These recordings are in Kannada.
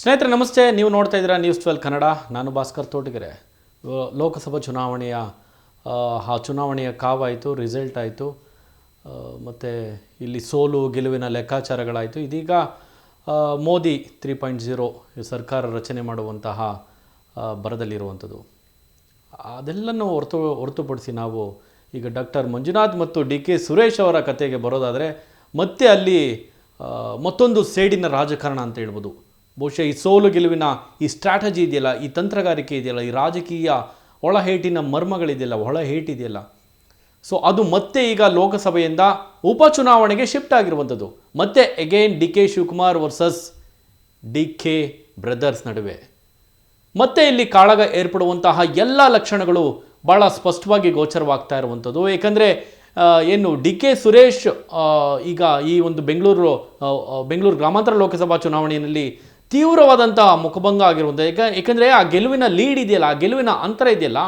ಸ್ನೇಹಿತರೆ ನಮಸ್ತೆ. ನೀವು ನೋಡ್ತಾ ಇದ್ದೀರಾ ನ್ಯೂಸ್ ಟ್ವೆಲ್ ಕನ್ನಡ. ನಾನು ಭಾಸ್ಕರ್ ತೋಟಗೆರೆ. ಲೋಕಸಭಾ ಚುನಾವಣೆಯ ಆ, ಚುನಾವಣೆಯ ಕಾವಾಯಿತು ರಿಸಲ್ಟ್ ಆಯಿತು. ಮತ್ತು ಇಲ್ಲಿ ಸೋಲು ಗೆಲುವಿನ ಲೆಕ್ಕಾಚಾರಗಳಾಯಿತು. ಇದೀಗ ಮೋದಿ ತ್ರೀ ಪಾಯಿಂಟ್ ಜೀರೋ ಸರ್ಕಾರ ರಚನೆ ಮಾಡುವಂತಹ ಬರದಲ್ಲಿರುವಂಥದ್ದು. ಅದೆಲ್ಲನೂ ಹೊರತು ಹೊರತುಪಡಿಸಿ ನಾವು ಈಗ ಡಾಕ್ಟರ್ ಮಂಜುನಾಥ್ ಮತ್ತು ಡಿ ಕೆ ಸುರೇಶ್ ಅವರ ಕಥೆಗೆ ಬರೋದಾದರೆ ಮತ್ತೆ ಅಲ್ಲಿ ಮತ್ತೊಂದು ಸೇಡಿನ ರಾಜಕಾರಣ ಅಂತ ಹೇಳ್ಬೋದು. ಬಹುಶಃ ಈ ಸೋಲು ಗೆಲುವಿನ ಈ ಸ್ಟ್ರಾಟಜಿ ಇದೆಯಲ್ಲ, ಈ ತಂತ್ರಗಾರಿಕೆ ಇದೆಯಲ್ಲ, ಈ ರಾಜಕೀಯ ಒಳಹೇಟಿನ ಮರ್ಮಗಳಿದೆಯಲ್ಲ, ಒಳಹೇಟಿದೆಯಲ್ಲ. ಸೊ ಅದು ಮತ್ತೆ ಈಗ ಲೋಕಸಭೆಯಿಂದ ಉಪಚುನಾವಣೆಗೆ ಶಿಫ್ಟ್ ಆಗಿರುವಂಥದ್ದು. ಮತ್ತೆ again D K Shivakumar versus D K brothers ನಡುವೆ. ಮತ್ತೆ ಇಲ್ಲಿ ಕಾಳಗ ಏರ್ಪಡುವಂತಹ ಎಲ್ಲ ಲಕ್ಷಣಗಳು ಭಾಳ ಸ್ಪಷ್ಟವಾಗಿ ಗೋಚರವಾಗ್ತಾ ಇರುವಂಥದ್ದು. ಏಕೆಂದರೆ ಏನು ಡಿ ಕೆ ಸುರೇಶ್ ಈಗ ಈ ಒಂದು ಬೆಂಗಳೂರು ಬೆಂಗಳೂರು ಗ್ರಾಮಾಂತರ ಲೋಕಸಭಾ ಚುನಾವಣೆಯಲ್ಲಿ ತೀವ್ರವಾದಂತಹ ಮುಖಭಂಗ ಆಗಿರುವಂಥ ಏಕ ಏಕೆಂದರೆ ಆ ಗೆಲುವಿನ ಲೀಡ್ ಇದೆಯಲ್ಲ, ಆ ಗೆಲುವಿನ ಅಂತರ ಇದೆಯಲ್ಲ,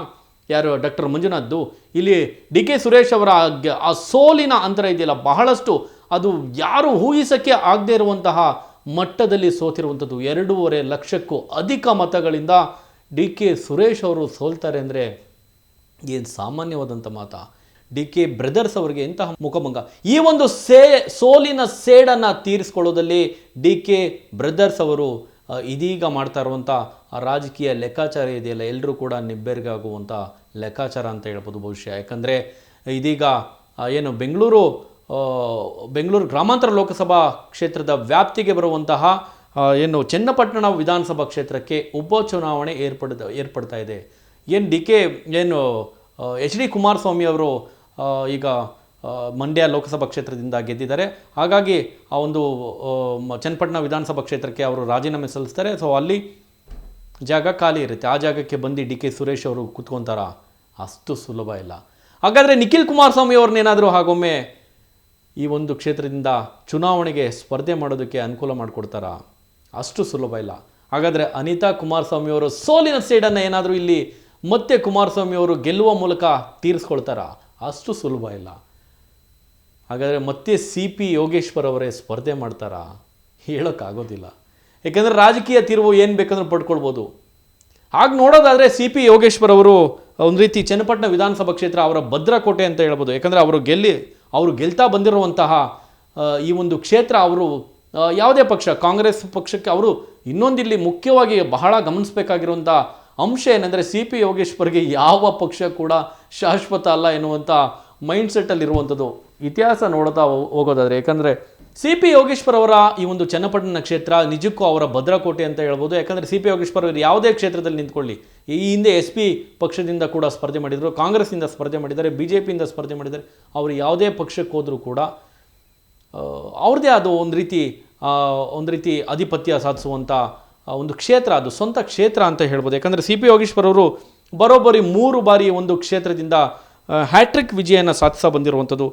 ಯಾರು ಡಾಕ್ಟರ್ ಮಂಜುನಾಥ್ದು? ಇಲ್ಲಿ ಡಿ ಕೆ ಸುರೇಶ್ ಅವರ ಆ ಸೋಲಿನ ಅಂತರ ಇದೆಯಲ್ಲ, ಬಹಳಷ್ಟು ಅದು ಯಾರು ಊಹಿಸಕ್ಕೆ ಆಗದೇ ಇರುವಂತಹ ಮಟ್ಟದಲ್ಲಿ ಸೋತಿರುವಂಥದ್ದು. ಎರಡೂವರೆ ಲಕ್ಷಕ್ಕೂ ಅಧಿಕ ಮತಗಳಿಂದ ಡಿ ಕೆ ಸುರೇಶ್ ಅವರು ಸೋಲ್ತಾರೆ ಅಂದರೆ ಏನು ಸಾಮಾನ್ಯವಾದಂಥ ಮಾತ? ಡಿ ಕೆ ಬ್ರದರ್ಸ್ ಅವರಿಗೆ ಇಂತಹ ಮುಖಭಂಗ. ಈ ಒಂದು ಸೇ, ಸೋಲಿನ ಸೇಡನ್ನು ತೀರಿಸ್ಕೊಳ್ಳೋದಲ್ಲಿ ಡಿ ಕೆ ಬ್ರದರ್ಸ್ ಅವರು ಇದೀಗ ಮಾಡ್ತಾ ಇರುವಂಥ ರಾಜಕೀಯ ಲೆಕ್ಕಾಚಾರ ಇದೆಯಲ್ಲ ಎಲ್ಲರೂ ಕೂಡ ನಿಬ್ಬೆರಿಗಾಗುವಂಥ ಲೆಕ್ಕಾಚಾರ ಅಂತ ಹೇಳ್ಬೋದು ಬಹುಶಃ ಯಾಕಂದರೆ ಇದೀಗ ಏನು ಬೆಂಗಳೂರು ಬೆಂಗಳೂರು ಗ್ರಾಮಾಂತರ ಲೋಕಸಭಾ ಕ್ಷೇತ್ರದ ವ್ಯಾಪ್ತಿಗೆ ಬರುವಂತಹ ಏನು ಚನ್ನಪಟ್ಟಣ ವಿಧಾನಸಭಾ ಕ್ಷೇತ್ರಕ್ಕೆ ಉಪಚುನಾವಣೆ ಏರ್ಪಡ ಏರ್ಪಡ್ತಾ ಇದೆ. ಏನು ಡಿ ಕೆ, ಏನು ಎಚ್ ಡಿ ಕುಮಾರಸ್ವಾಮಿ ಅವರು ಈಗ ಮಂಡ್ಯ ಲೋಕಸಭಾ ಕ್ಷೇತ್ರದಿಂದ ಗೆದ್ದಿದ್ದಾರೆ. ಹಾಗಾಗಿ ಆ ಒಂದು ಚನ್ನಪಟ್ಟಣ ವಿಧಾನಸಭಾ ಕ್ಷೇತ್ರಕ್ಕೆ ಅವರು ರಾಜೀನಾಮೆ ಸಲ್ಲಿಸ್ತಾರೆ. ಸೊ ಅಲ್ಲಿ ಜಾಗ ಖಾಲಿ ಇರುತ್ತೆ. ಆ ಜಾಗಕ್ಕೆ ಬಂದು ಡಿ ಕೆ ಸುರೇಶ್ ಅವರು ಕೂತ್ಕೊತಾರ? ಅಷ್ಟು ಸುಲಭ ಇಲ್ಲ. ಹಾಗಾದರೆ ನಿಖಿಲ್ ಕುಮಾರಸ್ವಾಮಿ ಅವ್ರನ್ನೇನಾದರೂ ಹಾಗೊಮ್ಮೆ ಈ ಒಂದು ಕ್ಷೇತ್ರದಿಂದ ಚುನಾವಣೆಗೆ ಸ್ಪರ್ಧೆ ಮಾಡೋದಕ್ಕೆ ಅನುಕೂಲ ಮಾಡಿಕೊಡ್ತಾರ? ಅಷ್ಟು ಸುಲಭ ಇಲ್ಲ. ಹಾಗಾದರೆ ಅನಿತಾ ಕುಮಾರಸ್ವಾಮಿ ಅವರು ಸೋಲಿನ ಸೈಡನ್ನು ಏನಾದರೂ ಇಲ್ಲಿ ಮತ್ತೆ ಕುಮಾರಸ್ವಾಮಿ ಅವರು ಗೆಲ್ಲುವ ಮೂಲಕ ತೀರಿಸ್ಕೊಳ್ತಾರಾ? ಅಷ್ಟು ಸುಲಭ ಇಲ್ಲ. ಹಾಗಾದರೆ ಮತ್ತೆ ಸಿ ಪಿ ಯೋಗೇಶ್ವರ್ ಅವರೇ ಸ್ಪರ್ಧೆ ಮಾಡ್ತಾರಾ? ಹೇಳೋಕ್ಕಾಗೋದಿಲ್ಲ. ಏಕೆಂದರೆ ರಾಜಕೀಯ ತಿರುವು ಏನು ಬೇಕಂದ್ರೆ ಪಡ್ಕೊಳ್ಬೋದು. ಹಾಗೆ ನೋಡೋದಾದರೆ ಸಿ ಪಿ ಯೋಗೇಶ್ವರ್ ಅವರು ಒಂದು ರೀತಿ ಚನ್ನಪಟ್ಟಣ ವಿಧಾನಸಭಾ ಕ್ಷೇತ್ರ ಅವರ ಭದ್ರಕೋಟೆ ಅಂತ ಹೇಳ್ಬೋದು. ಯಾಕಂದರೆ ಅವರು ಗೆಲ್ಲಿ, ಅವರು ಗೆಲ್ತಾ ಬಂದಿರುವಂತಹ ಈ ಒಂದು ಕ್ಷೇತ್ರ ಅವರು ಯಾವುದೇ ಪಕ್ಷ, ಕಾಂಗ್ರೆಸ್ ಪಕ್ಷಕ್ಕೆ ಅವರು ಇನ್ನೊಂದಿಲ್ಲಿ ಮುಖ್ಯವಾಗಿ ಬಹಳ ಗಮನಿಸಬೇಕಾಗಿರುವಂಥ ಅಂಶ ಏನೆಂದರೆ ಸಿ ಪಿ ಯೋಗೇಶ್ವರ್ಗೆ ಯಾವ ಪಕ್ಷ ಕೂಡ ಶಾಶ್ವತ ಅಲ್ಲ ಎನ್ನುವಂಥ ಮೈಂಡ್ಸೆಟ್ಟಲ್ಲಿ ಇರುವಂಥದ್ದು ಇತಿಹಾಸ ನೋಡ್ತಾ ಹೋಗೋದಾದರೆ. ಯಾಕಂದರೆ ಸಿ ಪಿ ಯೋಗೇಶ್ವರ ಅವರ ಈ ಒಂದು ಚನ್ನಪಟ್ಟಣ ಕ್ಷೇತ್ರ ನಿಜಕ್ಕೂ ಅವರ ಭದ್ರಕೋಟೆ ಅಂತ ಹೇಳ್ಬೋದು. ಯಾಕಂದರೆ ಸಿ ಪಿ ಯೋಗೇಶ್ವರ್ ಅವರು ಯಾವುದೇ ಕ್ಷೇತ್ರದಲ್ಲಿ ನಿಂತ್ಕೊಳ್ಳಿ. ಈ ಹಿಂದೆ ಎಸ್ ಪಿ ಪಕ್ಷದಿಂದ ಕೂಡ ಸ್ಪರ್ಧೆ ಮಾಡಿದರು ಕಾಂಗ್ರೆಸ್ನಿಂದ ಸ್ಪರ್ಧೆ ಮಾಡಿದ್ದಾರೆ ಬಿ ಜೆ ಪಿಯಿಂದ ಸ್ಪರ್ಧೆ ಮಾಡಿದ್ದಾರೆ. ಅವರು ಯಾವುದೇ ಪಕ್ಷಕ್ಕೆ ಹೋದರೂ ಕೂಡ ಅವ್ರದ್ದೇ ಅದು ಒಂದು ರೀತಿ ಒಂದು ರೀತಿ ಆಧಿಪತ್ಯ ಸಾಧಿಸುವಂಥ ಒಂದು ಕ್ಷೇತ್ರ ಅದು, ಸ್ವಂತ ಕ್ಷೇತ್ರ ಅಂತ ಹೇಳ್ಬೋದು. ಯಾಕಂದರೆ ಸಿ ಪಿ ಯೋಗೇಶ್ವರ್ ಅವರು ಬರೋಬ್ಬರಿ ಮೂರು ಬಾರಿ ಒಂದು ಕ್ಷೇತ್ರದಿಂದ ಹ್ಯಾಟ್ರಿಕ್ ವಿಜಯನ ಸಾಧಿಸ ಬಂದಿರುವಂಥದ್ದು.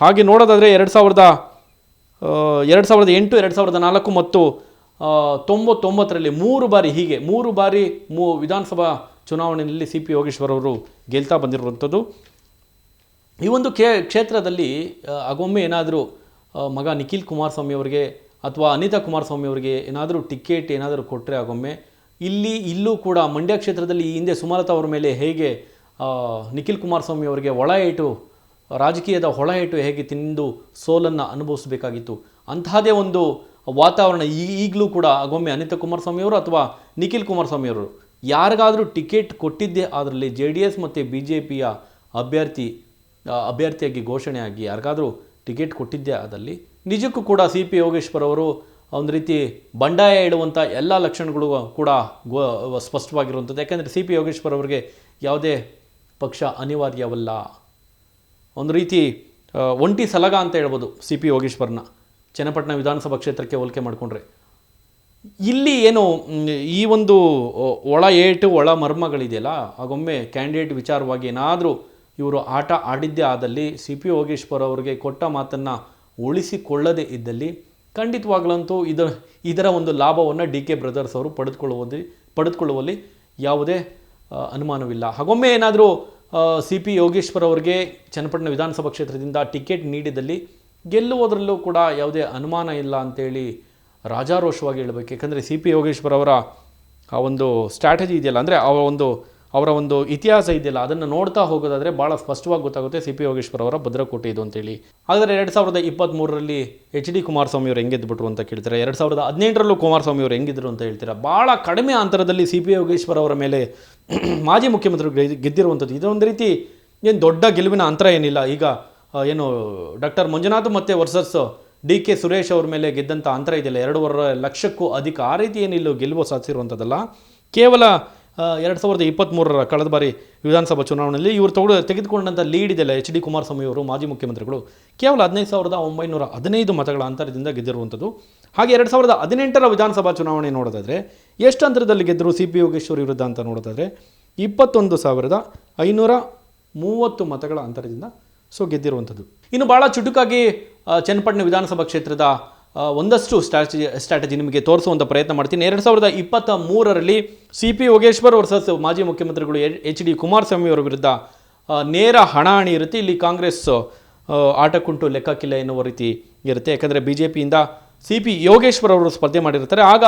ಹಾಗೆ ನೋಡೋದಾದರೆ ಎರಡು ಸಾವಿರದ ಎರಡು ಸಾವಿರದ ಎಂಟು, ಎರಡು ಸಾವಿರದ ನಾಲ್ಕು ಮತ್ತು ತೊಂಬತ್ತೊಂಬತ್ತರಲ್ಲಿ ಮೂರು ಬಾರಿ ಹೀಗೆ, ಮೂರು ಬಾರಿ ಮೂ, ವಿಧಾನಸಭಾ ಚುನಾವಣೆಯಲ್ಲಿ ಸಿ ಪಿ ಯೋಗೇಶ್ವರ್ ಅವರು ಗೆಲ್ತಾ ಬಂದಿರುವಂಥದ್ದು. ಈ ಒಂದು ಕೇ ಕ್ಷೇತ್ರದಲ್ಲಿ ಆಗೊಮ್ಮೆ ಏನಾದರೂ ಮಗ ನಿಖಿಲ್ ಕುಮಾರಸ್ವಾಮಿ ಅವರಿಗೆ ಅಥವಾ ಅನಿತಾ ಕುಮಾರಸ್ವಾಮಿ ಅವರಿಗೆ ಏನಾದರೂ ಟಿಕೆಟ್ ಏನಾದರೂ ಕೊಟ್ಟರೆ ಆಗೊಮ್ಮೆ ಇಲ್ಲಿ, ಇಲ್ಲೂ ಕೂಡ ಮಂಡ್ಯ ಕ್ಷೇತ್ರದಲ್ಲಿ ಈ ಹಿಂದೆ ಸುಮಲತಾ ಅವರ ಮೇಲೆ ಹೇಗೆ ನಿಖಿಲ್ ಕುಮಾರಸ್ವಾಮಿ ಅವರಿಗೆ ಒಳ ಏಟು, ರಾಜಕೀಯದ ಹೊಳ ಹೇಗೆ ತಿಂದು ಸೋಲನ್ನು ಅನುಭವಿಸಬೇಕಾಗಿತ್ತು. ಅಂತಹದೇ ಒಂದು ವಾತಾವರಣ ಈಗಲೂ ಕೂಡ ಆಗೊಮ್ಮೆ ಅನಿತಾ ಕುಮಾರಸ್ವಾಮಿ ಅವರು ಅಥವಾ ನಿಖಿಲ್ ಕುಮಾರಸ್ವಾಮಿ ಅವರು. ಯಾರಿಗಾದರೂ ಟಿಕೆಟ್ ಕೊಟ್ಟಿದ್ದೇ ಅದರಲ್ಲಿ ಜೆ ಡಿ ಎಸ್ ಮತ್ತು ಬಿ ಜೆ ಪಿಯ ಅಭ್ಯರ್ಥಿ ಅಭ್ಯರ್ಥಿಯಾಗಿ ಘೋಷಣೆಯಾಗಿ ಯಾರಿಗಾದರೂ ಟಿಕೆಟ್ ಕೊಟ್ಟಿದ್ದೇ ಅದರಲ್ಲಿ ನಿಜಕ್ಕೂ ಕೂಡ ಸಿ ಪಿ ಯೋಗೇಶ್ವರ್ ಅವರು ಒಂದು ರೀತಿ ಬಂಡಾಯ ಇಡುವಂಥ ಎಲ್ಲ ಲಕ್ಷಣಗಳು ಕೂಡ ಗೋ, ಸ್ಪಷ್ಟವಾಗಿರುವಂಥದ್ದು. ಯಾಕೆಂದರೆ ಸಿ ಪಿ ಯೋಗೇಶ್ವರ್ ಅವರಿಗೆ ಯಾವುದೇ ಪಕ್ಷ ಅನಿವಾರ್ಯವಲ್ಲ. ಒಂದು ರೀತಿ ಒಂಟಿ ಸಲಗ ಅಂತ ಹೇಳ್ಬೋದು ಸಿ ಪಿ ಯೋಗೇಶ್ವರ್ನ. ಚನ್ನಪಟ್ಟಣ ವಿಧಾನಸಭಾ ಕ್ಷೇತ್ರಕ್ಕೆ ಹೋಲಿಕೆ ಮಾಡಿಕೊಂಡ್ರೆ. ಇಲ್ಲಿ ಏನು ಈ ಒಂದು ಒಳ ಏಟು, ಒಳ ಮರ್ಮಗಳಿದೆಯಲ್ಲ ಆಗೊಮ್ಮೆ ಕ್ಯಾಂಡಿಡೇಟ್ ವಿಚಾರವಾಗಿ ಏನಾದರೂ ಇವರು ಆಟ ಆಡಿದ್ದೇ ಆದಲ್ಲಿ ಸಿ ಪಿ ಯೋಗೇಶ್ವರ್ ಅವರಿಗೆ ಕೊಟ್ಟ ಮಾತನ್ನು ಉಳಿಸಿಕೊಳ್ಳದೇ ಇದ್ದಲ್ಲಿ ಖಂಡಿತವಾಗ್ಲಂತೂ ಇದರ ಇದರ ಒಂದು ಲಾಭವನ್ನು ಡಿ ಕೆ ಬ್ರದರ್ಸ್ ಅವರು ಪಡೆದುಕೊಳ್ಳುವಲ್ಲಿ ಪಡೆದುಕೊಳ್ಳುವಲ್ಲಿ ಯಾವುದೇ ಅನುಮಾನವಿಲ್ಲ. ಹಾಗೊಮ್ಮೆ ಏನಾದರೂ ಸಿ ಪಿ ಯೋಗೇಶ್ವರ್ ಅವರಿಗೆ ಚನ್ನಪಟ್ಟಣ ವಿಧಾನಸಭಾ ಕ್ಷೇತ್ರದಿಂದ ಟಿಕೆಟ್ ನೀಡಿದಲ್ಲಿ ಗೆಲ್ಲುವುದರಲ್ಲೂ ಕೂಡ ಯಾವುದೇ ಅನುಮಾನ ಇಲ್ಲ ಅಂತೇಳಿ ರಾಜಾರೋಷವಾಗಿ ಹೇಳಬೇಕು. ಯಾಕಂದರೆ ಸಿ ಪಿ ಯೋಗೇಶ್ವರ್ ಅವರ ಆ ಒಂದು ಸ್ಟ್ರಾಟಜಿ ಇದೆಯಲ್ಲ, ಅಂದರೆ ಅವರ ಒಂದು ಅವರ ಒಂದು ಇತಿಹಾಸ ಇದೆಯಲ್ಲ, ಅದನ್ನು ನೋಡ್ತಾ ಹೋಗೋದಾದರೆ ಭಾಳ ಸ್ಪಷ್ಟವಾಗಿ ಗೊತ್ತಾಗುತ್ತೆ ಸಿ ಪಿ ಯೋಗೇಶ್ವರ ಅವರ ಭದ್ರಕೋಟೆ ಇದು ಅಂತೇಳಿ. ಆದರೆ ಎರಡು ಸಾವಿರದ ಇಪ್ಪತ್ತ್ಮೂರರಲ್ಲಿ ಎಚ್ ಡಿ ಕುಮಾರಸ್ವಾಮಿ ಅವರು ಹೆಂಗೆದ್ಬಿಟ್ರು ಅಂತ ಕೇಳ್ತಾರೆ? ಎರಡು ಸಾವಿರದ ಹದಿನೆಂಟರಲ್ಲೂ ಕುಮಾರಸ್ವಾಮಿ ಅವರು ಹೆಂಗಿದ್ರು ಅಂತ ಹೇಳ್ತೀರಾ? ಭಾಳ ಕಡಿಮೆ ಅಂತರದಲ್ಲಿ ಸಿ ಪಿ ಯೋಗೇಶ್ವರ ಅವರ ಮೇಲೆ ಮಾಜಿ ಮುಖ್ಯಮಂತ್ರಿಗಳು ಗೆದ್ದಿ- ಗೆದ್ದಿರುವಂಥದ್ದು. ಇದೊಂದು ರೀತಿ ಏನು ದೊಡ್ಡ ಗೆಲುವಿನ ಅಂತರ ಏನಿಲ್ಲ. ಈಗ ಏನು ಡಾಕ್ಟರ್ ಮಂಜುನಾಥ್ ಮತ್ತು ವರ್ಸಸ್ ಡಿ ಕೆ ಸುರೇಶ್ ಅವ್ರ ಮೇಲೆ ಗೆದ್ದಂಥ ಅಂತರ ಇದೆಯಲ್ಲ. ಎರಡೂವರೆ ಲಕ್ಷಕ್ಕೂ ಅಧಿಕ ಆ ರೀತಿ ಏನಿಲ್ಲ ಗೆಲುವು ಸಾಧಿಸಿರುವಂಥದ್ದಲ್ಲ. ಕೇವಲ ಎರಡು ಸಾವಿರದ ಇಪ್ಪತ್ತ್ಮೂರರ ಕಳೆದ ಬಾರಿ ವಿಧಾನಸಭಾ ಚುನಾವಣೆಯಲ್ಲಿ ಇವರು ತಗೊಂಡು ತೆಗೆದುಕೊಂಡಂಥ ಲೀಡ್ ಇದೆಲ್ಲ ಎಚ್ ಡಿ ಕುಮಾರಸ್ವಾಮಿ ಅವರು, ಮಾಜಿ ಮುಖ್ಯಮಂತ್ರಿಗಳು. ಕೇವಲ ಹದಿನೈದು ಸಾವಿರದ ಒಂಬೈನೂರ ಹದಿನೈದು ಮತಗಳ ಅಂತರದಿಂದ ಗೆದ್ದಿರುವಂಥದ್ದು. ಹಾಗೆ ಎರಡು ಸಾವಿರದ ಹದಿನೆಂಟರ ವಿಧಾನಸಭಾ ಚುನಾವಣೆ ನೋಡೋದಾದರೆ, ಎಷ್ಟು ಅಂತರದಲ್ಲಿ ಗೆದ್ದರು ಸಿ ಪಿ ಯೋಗೇಶ್ವರ್ ವಿರುದ್ಧ ಅಂತ ನೋಡೋದಾದರೆ, ಇಪ್ಪತ್ತೊಂದು ಸಾವಿರದ ಐನೂರ ಮೂವತ್ತು ಮತಗಳ ಅಂತರದಿಂದ ಸೊ ಗೆದ್ದಿರುವಂಥದ್ದು. ಇನ್ನು ಭಾಳ ಚುಟುಕಾಗಿ ಚನ್ನಪಟ್ಟಣ ವಿಧಾನಸಭಾ ಕ್ಷೇತ್ರದ ಒಂದಷ್ಟು ಸ್ಟ್ರಾಟಜಿ ಸ್ಟ್ರಾಟಜಿ ನಿಮಗೆ ತೋರಿಸುವಂಥ ಪ್ರಯತ್ನ ಮಾಡ್ತೀನಿ. ಎರಡು ಸಾವಿರದ ಇಪ್ಪತ್ತ ಮೂರರಲ್ಲಿ ಸಿ ಪಿ ಯೋಗೇಶ್ವರ್ ವರ್ಸಸ್ ಮಾಜಿ ಮುಖ್ಯಮಂತ್ರಿಗಳು ಎಚ್ ಡಿ ಕುಮಾರಸ್ವಾಮಿ ಅವರ ವಿರುದ್ಧ ನೇರ ಹಣಾಹಣಿ ಇರುತ್ತೆ. ಇಲ್ಲಿ ಕಾಂಗ್ರೆಸ್ ಆಟಕ್ಕುಂಟು ಲೆಕ್ಕಕ್ಕಿಲ್ಲ ಎನ್ನುವ ರೀತಿ ಇರುತ್ತೆ. ಯಾಕಂದರೆ ಬಿ ಜೆ ಪಿಯಿಂದ ಸಿ ಪಿ ಯೋಗೇಶ್ವರ್ ಅವರು ಸ್ಪರ್ಧೆ ಮಾಡಿರ್ತಾರೆ. ಆಗ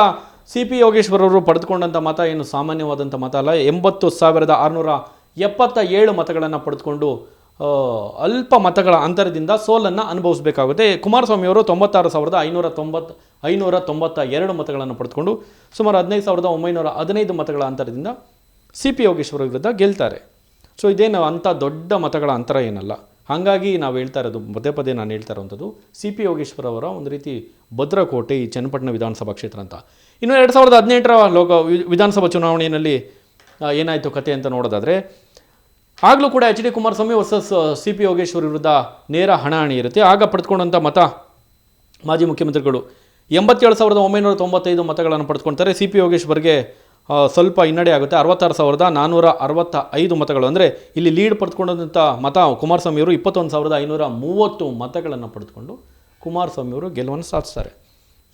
ಸಿ ಪಿ ಯೋಗೇಶ್ವರ್ ಅವರು ಪಡೆದುಕೊಂಡಂಥ ಮತ ಏನು ಸಾಮಾನ್ಯವಾದಂಥ ಮತ ಅಲ್ಲ, ಎಂಬತ್ತು ಸಾವಿರದ ಆರುನೂರ ಎಪ್ಪತ್ತ ಏಳು ಮತಗಳನ್ನು ಪಡೆದುಕೊಂಡು ಅಲ್ಪ ಮತಗಳ ಅಂತರದಿಂದ ಸೋಲನ್ನು ಅನುಭವಿಸಬೇಕಾಗುತ್ತೆ. ಕುಮಾರಸ್ವಾಮಿ ಅವರು ತೊಂಬತ್ತಾರು ಸಾವಿರದ ಐನೂರ ತೊಂಬತ್ತು, ಐನೂರ ತೊಂಬತ್ತ ಎರಡು ಮತಗಳನ್ನು ಪಡೆದುಕೊಂಡು ಸುಮಾರು ಹದಿನೈದು ಸಾವಿರದ ಒಂಬೈನೂರ ಹದಿನೈದು ಮತಗಳ ಅಂತರದಿಂದ ಸಿ ಪಿ ಯೋಗೇಶ್ವರ ವಿರುದ್ಧ ಗೆಲ್ತಾರೆ. ಸೊ ಇದೇನು ಅಂಥ ದೊಡ್ಡ ಮತಗಳ ಅಂತರ ಏನಲ್ಲ. ಹಾಗಾಗಿ ನಾವು ಹೇಳ್ತಾ ಇರೋದು, ಪದೇ ಪದೇ ನಾನು ಹೇಳ್ತಾ ಇರೋವಂಥದ್ದು, ಸಿ ಪಿ ಯೋಗೇಶ್ವರ ಅವರ ಒಂದು ರೀತಿ ಭದ್ರಕೋಟೆ ಈ ಚನ್ನಪಟ್ಟಣ ವಿಧಾನಸಭಾ ಕ್ಷೇತ್ರ ಅಂತ. ಇನ್ನು ಎರಡು ಸಾವಿರದ ಹದಿನೆಂಟರ ಲೋಕ ವಿಧಾನಸಭಾ ಚುನಾವಣೆಯಲ್ಲಿ ಏನಾಯಿತು ಕತೆ ಅಂತ ನೋಡೋದಾದರೆ ಆಗಲೂ ಕೂಡ H D Kumaraswamy versus C P Yogeshwar ವಿರುದ್ಧ ನೇರ ಹಣಾಹಣಿ ಇರುತ್ತೆ ಆಗ ಪಡೆದುಕೊಂಡಂಥ ಮತ ಮಾಜಿ ಮುಖ್ಯಮಂತ್ರಿಗಳು. ಎಂಬತ್ತೇಳು ಸಾವಿರದ ಒಂಬೈನೂರ ತೊಂಬತ್ತೈದು ಮತಗಳನ್ನು ಪಡೆದುಕೊಳ್ತಾರೆ ಸಿ ಪಿ ಯೋಗೇಶ್ವರ್ಗೆ ಸ್ವಲ್ಪ ಹಿನ್ನಡೆ ಆಗುತ್ತೆ. ಅರವತ್ತಾರು ಸಾವಿರದ ನಾನ್ನೂರ ಅರವತ್ತ ಐದು ಮತಗಳು. ಅಂದರೆ ಇಲ್ಲಿ ಲೀಡ್ ಪಡೆದುಕೊಂಡಂಥ ಮತ ಕುಮಾರಸ್ವಾಮಿಯವರು ಇಪ್ಪತ್ತೊಂದು ಸಾವಿರದ ಐನೂರ ಮೂವತ್ತು ಮತಗಳನ್ನು ಪಡೆದುಕೊಂಡು ಕುಮಾರಸ್ವಾಮಿಯವರು ಗೆಲುವನ್ನು ಸಾಧಿಸ್ತಾರೆ.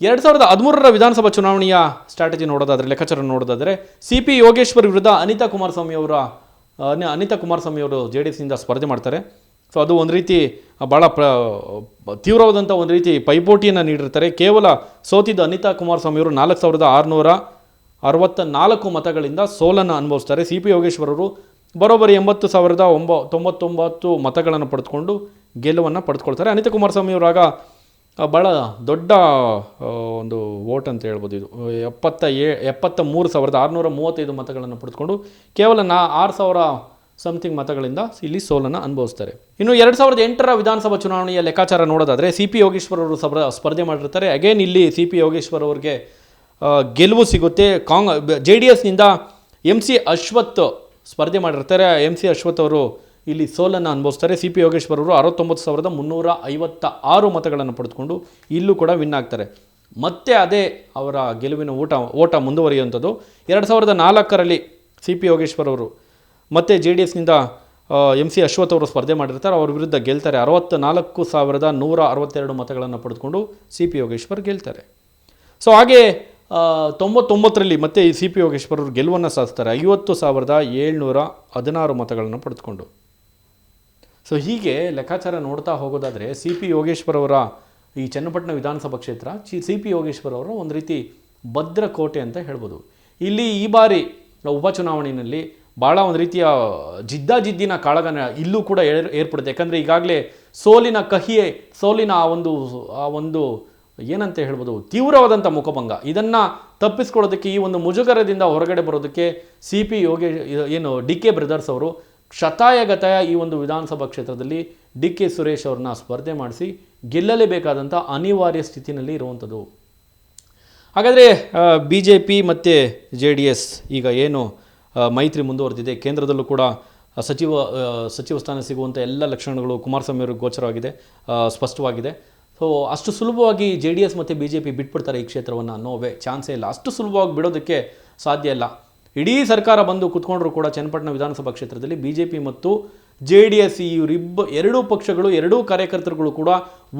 ಎರಡು ಸಾವಿರದ ಹದಿಮೂರರ ವಿಧಾನಸಭಾ ಚುನಾವಣೆಯ ಸ್ಟ್ರಾಟಜಿ ನೋಡೋದಾದರೆ, ಲೆಕ್ಕಾಚಾರ ನೋಡೋದಾದರೆ ಸಿ ಪಿ ಯೋಗೇಶ್ವರ್ ವಿರುದ್ಧ ಅನಿತಾ ಕುಮಾರಸ್ವಾಮಿ ಅವರ ಅನಿತಾ ಕುಮಾರಸ್ವಾಮಿ ಅವರು ಜೆ ಡಿ ಎಸ್ನಿಂದ ಸ್ಪರ್ಧೆ ಮಾಡ್ತಾರೆ. ಸೊ ಅದು ಒಂದು ರೀತಿ ಭಾಳ ಪ್ರ ತೀವ್ರವಾದಂಥ ಒಂದು ರೀತಿ ಪೈಪೋಟಿಯನ್ನು ನೀಡಿರ್ತಾರೆ. ಕೇವಲ ಸೋತಿದ್ದ ಅನಿತಾ ಕುಮಾರಸ್ವಾಮಿ ಅವರು ನಾಲ್ಕು ಸಾವಿರದ ಆರುನೂರ ಅರವತ್ತ ನಾಲ್ಕು ಮತಗಳಿಂದ ಸೋಲನ್ನು ಅನುಭವಿಸ್ತಾರೆ. ಸಿ ಪಿ ಯೋಗೇಶ್ವರರು ಬರೋಬ್ಬರಿ ಎಂಬತ್ತು ಸಾವಿರದ ಒಂಬ ತೊಂಬತ್ತೊಂಬತ್ತು ಮತಗಳನ್ನು ಪಡೆದುಕೊಂಡು ಗೆಲುವನ್ನು ಪಡೆದುಕೊಳ್ತಾರೆ. ಅನಿತಾ ಕುಮಾರಸ್ವಾಮಿ ಅವರಾಗ ಭಾಳ ದೊಡ್ಡ ಒಂದು ವೋಟ್ ಅಂತ ಹೇಳ್ಬೋದು ಇದು. ಎಪ್ಪತ್ತ ಏ, ಎಪ್ಪತ್ತ ಮೂರು ಸಾವಿರದ ಆರುನೂರ ಮೂವತ್ತೈದು ಮತಗಳನ್ನು ಪಡೆದುಕೊಂಡು ಕೇವಲ ನಾ, ಆರು ಸಾವಿರ ಸಮಥಿಂಗ್ ಮತಗಳಿಂದ ಇಲ್ಲಿ ಸೋಲನ್ನು ಅನುಭವಿಸ್ತಾರೆ. ಇನ್ನು ಎರಡು ಸಾವಿರದ ಎಂಟರ ವಿಧಾನಸಭಾ ಚುನಾವಣೆಯ ಲೆಕ್ಕಾಚಾರ ನೋಡೋದಾದರೆ, ಸಿ ಪಿ ಯೋಗೇಶ್ವರ್ ಅವರು ಸ್ಪರ್ಧ ಸ್ಪರ್ಧೆ ಮಾಡಿರ್ತಾರೆ. ಅಗೇನ್ ಇಲ್ಲಿ ಸಿ ಪಿ ಯೋಗೇಶ್ವರ್ ಅವರಿಗೆ ಗೆಲುವು ಸಿಗುತ್ತೆ. ಕಾಂಗ್ ಜೆ ಡಿ ಎಸ್ನಿಂದ ಎಂ ಸಿ ಅಶ್ವಥ್ ಸ್ಪರ್ಧೆ ಮಾಡಿರ್ತಾರೆ. ಎಂ ಸಿ ಅಶ್ವಥ್ ಅವರು ಇಲ್ಲಿ ಸೋಲನ್ನು ಅನುಭವಿಸ್ತಾರೆ. ಸಿ ಪಿ ಯೋಗೇಶ್ವರ್ ಅವರು ಅರವತ್ತೊಂಬತ್ತು ಸಾವಿರದ ಮುನ್ನೂರ ಐವತ್ತ ಆರು ಮತಗಳನ್ನು ಪಡೆದುಕೊಂಡು ಇಲ್ಲೂ ಕೂಡ ವಿನ್ ಆಗ್ತಾರೆ. ಮತ್ತೆ ಅದೇ ಅವರ ಗೆಲುವಿನ ಊಟ, ಓಟ ಮುಂದುವರಿಯುವಂಥದ್ದು. ಎರಡು ಸಾವಿರದ ನಾಲ್ಕರಲ್ಲಿ ಸಿ ಪಿ ಯೋಗೇಶ್ವರ್ ಅವರು ಮತ್ತೆ ಜೆ ಡಿ ಎಸ್ನಿಂದ ಎಂ ಸಿ ಅಶ್ವಥ್ ಅವರು ಸ್ಪರ್ಧೆ ಮಾಡಿರ್ತಾರೆ. ಅವ್ರ ವಿರುದ್ಧ ಗೆಲ್ತಾರೆ. ಅರವತ್ತ ನಾಲ್ಕು ಸಾವಿರದ ನೂರ ಅರವತ್ತೆರಡು ಮತಗಳನ್ನು ಪಡೆದುಕೊಂಡು ಸಿ ಪಿ ಯೋಗೇಶ್ವರ್ ಗೆಲ್ತಾರೆ. ಸೊ ಹಾಗೆ ತೊಂಬತ್ತೊಂಬತ್ತರಲ್ಲಿ ಮತ್ತೆ ಈ ಸಿ ಪಿ ಯೋಗೇಶ್ವರ್ ಅವರು ಗೆಲುವನ್ನು ಸಾಧಿಸ್ತಾರೆ. ಐವತ್ತು ಸಾವಿರದ ಏಳ್ನೂರ ಹದಿನಾರು ಮತಗಳನ್ನು ಪಡೆದುಕೊಂಡು. ಸೊ ಹೀಗೆ ಲೆಕ್ಕಾಚಾರ ನೋಡ್ತಾ ಹೋಗೋದಾದರೆ ಸಿ ಪಿ ಯೋಗೇಶ್ವರ್ ಅವರ ಈ ಚನ್ನಪಟ್ಟಣ ವಿಧಾನಸಭಾ ಕ್ಷೇತ್ರ ಚಿ ಸಿ ಪಿ ಯೋಗೇಶ್ವರ್ ಅವರ ಒಂದು ರೀತಿ ಭದ್ರ ಕೋಟೆ ಅಂತ ಹೇಳ್ಬೋದು. ಇಲ್ಲಿ ಈ ಬಾರಿ ಉಪಚುನಾವಣೆಯಲ್ಲಿ ಭಾಳ ಒಂದು ರೀತಿಯ ಜಿದ್ದಾಜಿದ್ದಿನ ಕಾಳಗನ ಇಲ್ಲೂ ಕೂಡ ಏರ್ ಏರ್ಪಡುತ್ತೆ. ಯಾಕಂದರೆ ಈಗಾಗಲೇ ಸೋಲಿನ ಕಹಿಯೇ, ಸೋಲಿನ ಆ ಒಂದು ಆ ಒಂದು ಏನಂತ ಹೇಳ್ಬೋದು ತೀವ್ರವಾದಂಥ ಮುಖಭಂಗ. ಇದನ್ನು ತಪ್ಪಿಸ್ಕೊಳ್ಳೋದಕ್ಕೆ ಈ ಒಂದು ಮುಜುಗರದಿಂದ ಹೊರಗಡೆ ಬರೋದಕ್ಕೆ ಸಿ ಪಿ ಯೋಗೇ ಏನು ಡಿ ಕೆ ಬ್ರದರ್ಸ್ ಅವರು ಶತಾಯಗತಾಯ ಈ ಒಂದು ವಿಧಾನಸಭಾ ಕ್ಷೇತ್ರದಲ್ಲಿ ಡಿ ಕೆ ಸುರೇಶ್ ಅವ್ರನ್ನ ಸ್ಪರ್ಧೆ ಮಾಡಿಸಿ ಗೆಲ್ಲಲೇಬೇಕಾದಂಥ ಅನಿವಾರ್ಯ ಸ್ಥಿತಿನಲ್ಲಿ ಇರುವಂಥದ್ದು. ಹಾಗಾದರೆ ಬಿ ಜೆ ಪಿ ಮತ್ತು ಜೆ ಡಿ ಎಸ್ ಈಗ ಏನು ಮೈತ್ರಿ ಮುಂದುವರೆದಿದೆ. ಕೇಂದ್ರದಲ್ಲೂ ಕೂಡ ಸಚಿವ ಸಚಿವ ಸ್ಥಾನ ಸಿಗುವಂಥ ಎಲ್ಲ ಲಕ್ಷಣಗಳು ಕುಮಾರಸ್ವಾಮಿ ಅವರಿಗೆ ಗೋಚರವಾಗಿದೆ ಸ್ಪಷ್ಟವಾಗಿದೆ. ಸೊ ಅಷ್ಟು ಸುಲಭವಾಗಿ ಜೆ ಡಿ ಎಸ್ ಮತ್ತು ಬಿ ಜೆ ಪಿ ಬಿಟ್ಬಿಡ್ತಾರೆ ಈ ಕ್ಷೇತ್ರವನ್ನು ನೋವೇ ಚಾನ್ಸೇ ಇಲ್ಲ. ಅಷ್ಟು ಸುಲಭವಾಗಿ ಬಿಡೋದಕ್ಕೆ ಸಾಧ್ಯ ಇಲ್ಲ. ಇಡೀ ಸರ್ಕಾರ ಬಂದು ಕುತ್ಕೊಂಡ್ರು ಕೂಡ ಚನ್ನಪಟ್ಟಣ ವಿಧಾನಸಭಾ ಕ್ಷೇತ್ರದಲ್ಲಿ ಬಿ ಜೆ ಪಿ ಮತ್ತು ಜೆ ಡಿ ಎಸ್ ಇವರಿಬ್ಬ ಎರಡೂ ಪಕ್ಷಗಳು, ಎರಡೂ ಕಾರ್ಯಕರ್ತರುಗಳು ಕೂಡ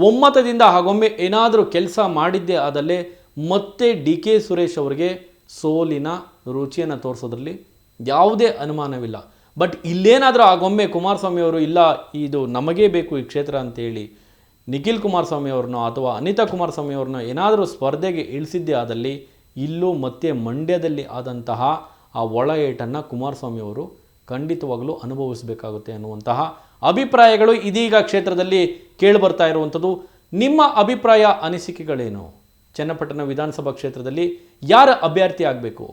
ಒಮ್ಮತದಿಂದ ಹಾಗೊಮ್ಮೆ ಏನಾದರೂ ಕೆಲಸ ಮಾಡಿದ್ದೇ ಆದಲ್ಲೇ ಮತ್ತೆ ಡಿ ಕೆ ಸುರೇಶ್ ಅವರಿಗೆ ಸೋಲಿನ ರುಚಿಯನ್ನು ತೋರಿಸೋದ್ರಲ್ಲಿ ಯಾವುದೇ ಅನುಮಾನವಿಲ್ಲ. ಬಟ್ ಇಲ್ಲೇನಾದರೂ ಆಗೊಮ್ಮೆ ಕುಮಾರಸ್ವಾಮಿ ಅವರು, ಇಲ್ಲ, ಇದು ನಮಗೇ ಬೇಕು ಈ ಕ್ಷೇತ್ರ ಅಂತೇಳಿ ನಿಖಿಲ್ ಕುಮಾರಸ್ವಾಮಿ ಅವ್ರನ್ನೋ ಅಥವಾ ಅನಿತಾ ಕುಮಾರಸ್ವಾಮಿ ಅವ್ರನ್ನ ಏನಾದರೂ ಸ್ಪರ್ಧೆಗೆ ಇಳಿಸಿದ್ದೇ ಆದಲ್ಲಿ ಇಲ್ಲೂ ಮತ್ತೆ ಮಂಡ್ಯದಲ್ಲಿ ಆದಂತಹ ಆ ಒಳ ಏಟನ್ನು ಕುಮಾರಸ್ವಾಮಿ ಅವರು ಖಂಡಿತವಾಗಲೂ ಅನುಭವಿಸಬೇಕಾಗುತ್ತೆ ಅನ್ನುವಂತಹ ಅಭಿಪ್ರಾಯಗಳು ಇದೀಗ ಕ್ಷೇತ್ರದಲ್ಲಿ ಕೇಳಿಬರ್ತಾ ಇರುವಂಥದ್ದು. ನಿಮ್ಮ ಅಭಿಪ್ರಾಯ, ಅನಿಸಿಕೆಗಳೇನು? ಚನ್ನಪಟ್ಟಣ ವಿಧಾನಸಭಾ ಕ್ಷೇತ್ರದಲ್ಲಿ ಯಾರ ಅಭ್ಯರ್ಥಿ ಆಗಬೇಕು?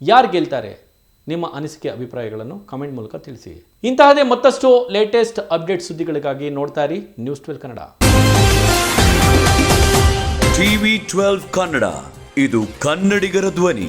ಯಾರು ಗೆಲ್ತಾರೆ? ನಿಮ್ಮ ಅನಿಸಿಕೆ, ಅಭಿಪ್ರಾಯಗಳನ್ನು ಕಮೆಂಟ್ ಮೂಲಕ ತಿಳಿಸಿ. ಇಂತಹದೇ ಮತ್ತಷ್ಟು ಲೇಟೆಸ್ಟ್ ಅಪ್ಡೇಟ್ ಸುದ್ದಿಗಳಿಗಾಗಿ ನೋಡ್ತಾ ಇರಿ news twelve Kannada. TV twelve Kannada, ಇದು ಕನ್ನಡಿಗರ ಧ್ವನಿ.